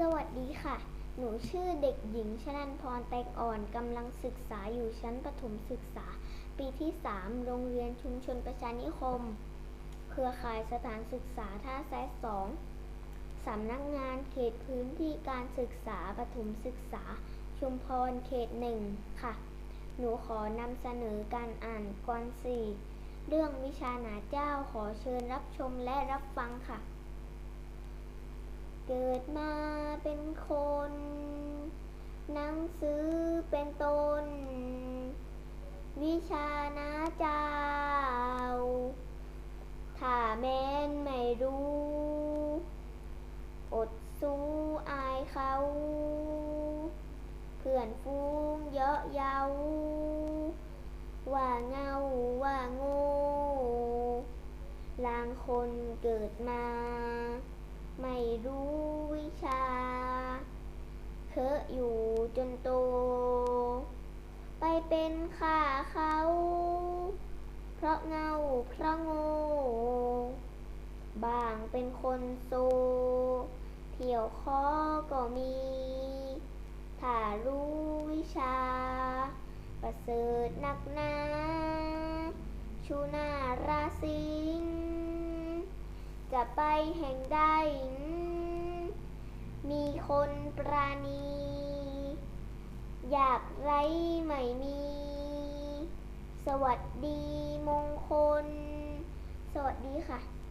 สวัสดีค่ะ หนูชื่อเด็กหญิงชนันพรแตงอ่อนกำลังศึกษาอยู่ชั้นประถมศึกษา ปีที่ 3 โรงเรียนชุมชนประชานิคม เครือข่ายสถานศึกษาท่าแซะสองสำนักงานเขตพื้นที่การศึกษาประถมศึกษา ชุมพรเขตหนึ่งค่ะ หนูขอนำเสนอการอ่านกรสี่เรื่องวิชาหนาเจ้าขอเชิญรับชมและรับฟังค่ะ เกิดมาเป็นคน หนังสือเป็นตน วิชานะเจ้า ถ้าแม้นไม่รู้ อดสู้อายเขา เพื่อนฟูงเยอะเย้าว่าเงาว่าโง่ลางคนเกิดมา ไม่รู้ เคอะอยู่จนโต ไปเป็นข้าเขา เพราะเงาเพราะโง่บางเป็นคนโซ เที่ยวคอก็มี ถ้ารู้วิชา ประเสริฐนักหนาชูนาราสิงจะไปแห่งใด คนปราณี อยากไรไม่มี สวัสดีมงคล สวัสดีค่ะ